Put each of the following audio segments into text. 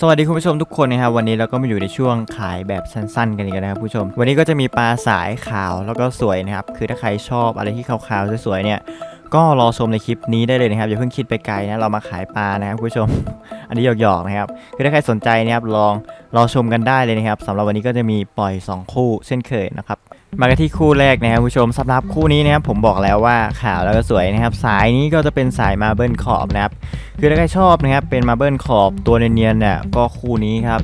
สวัสดีคุณผู้ชมทุกคนนะครับวันนี้เราก็มาอยู่ในช่วงขายแบบสั้นๆ กันอีกแล้วนะครับผู้ชม วันนี้ก็จะมีปลาสายขาวแล้วก็สวยนะครับคือถ้าใครชอบอะไรที่ขาวๆสวยๆเนี่ยก็รอชมในคลิปนี้ได้เลยนะครับอย่าเพิ่งคิดไปไกลนะเรามาขายปลานะครับผู้ชม อันนี้หยอกๆนะครับคือถ้าใครสนใจนะครับลองรอชมกันได้เลยนะครับสำหรับวันนี้ก็จะมีปล่อย 2 คู่เช่นเคยนะครับ มากันที่คู่แรกนะครับผู้ชมสำหรับคู่นี้นะครับผมบอกแล้วว่าขาวแล้วก็สวยนะครับ สายนี้ก็จะเป็นสายมาเบิลขอบนะครับคือถ้าใครชอบนะครับเป็นมาเบิลขอบตัวเนียนๆเนี่ยก็คู่นี้ครับ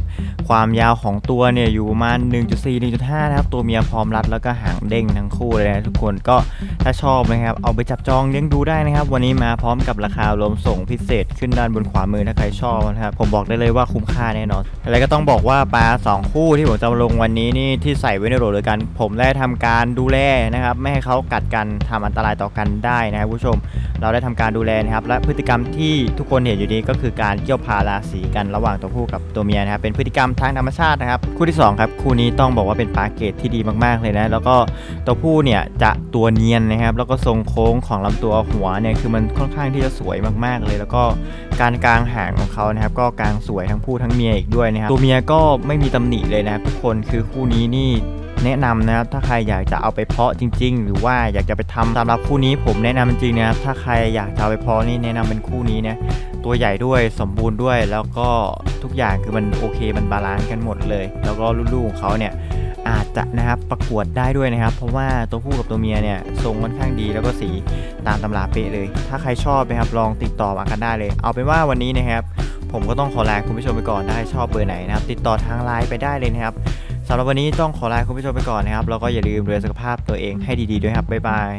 ความยาวของตัวเนี่ยอยู่ประมาณ1.4 1.5นะครับตัวเมียพร้อมรัดแล้วก็หางเด้งทั้งคู่เลยนะทุกคนก็ถ้าชอบนะครับเอาไปจับจองเลี้ยงดูได้นะครับ วันนี้มาพร้อมกับราคารวมส่งพิเศษขึ้นด้านบนขวามือถ้าใครชอบนะครับผมบอกได้เลยว่าคุ้มค่าแน่นอนอะไรก็ต้องบอกว่าปลา2คู่ที่ผมจะลงวันนี้นี่ที่ใส่ไว้ในโหลเลยกันผมได้ทำการดูแลนะครับ ไม่ให้เขากัดกันทำอันตรายต่อกันได้นะครับผู้ชม เราได้ทำการดูแลนะครับ และพฤติกรรมที่ทุกคนเห็นอยู่นี้ก็คือการเกี่ยวพาราสีกันระหว่างตัวผู้กับตัวเมียนะครับ เป็นพฤติกรรมทางธรรมชาตินะครับ คู่ที่สองครับคู่นี้ต้องบอกว่าเป็นปลาเกรดที่ดีมากๆเลยนะ แล้วก็ตัวผู้เนี่ยจะตัวเนียนนะครับ แล้วก็ทรงโค้งของลำตัวหัวเนี่ยคือมันค่อนข้างที่จะสวยมากๆเลย แล้วก็การกางหางของเขานะครับ ก็กางสวยทั้งผู้ทั้งเมียอีกด้วยนะครับตัวเมียก็ไม่มีตำหนิเลยนะครับทุกคนคือคู่นี้นี่ แนะนำนะครับถ้าใครอยากจะเอาไปเพาะจริง ๆ หรือว่าอยากจะไปทำสำหรับคู่นี้ผมแนะนำจริงๆนะครับถ้าใครอยากจะเอาไปเพาะนี่แนะนำเป็นคู่นี้นะตัวใหญ่ด้วยสมบูรณ์ด้วย แล้วก็ทุกอย่างคือมันโอเคมันบาลานซ์กันหมดเลย แล้วก็ลูกๆของเขาเนี่ยอาจจะนะครับประกวดได้ด้วยนะครับ เพราะว่าตัวผู้กับตัวเมียเนี่ยทรงค่อนข้างดีแล้วก็สีตามตำราเป๊ะเลย ถ้าใครชอบนะครับลองติดต่อมากันได้เลย เอาเป็นว่าวันนี้นะครับ ผมก็ต้องขอลาคุณผู้ชมไปก่อนถ้าใครชอบเบอร์ไหนนะครับ ติดต่อทางไลน์ไปได้เลยนะครับ สำหรับวันนี้ต้องขอลาคุณผู้ชมไปก่อนนะครับ แล้วก็อย่าลืมดูแลสุขภาพตัวเองให้ดีๆด้วยครับ บ๊ายบาย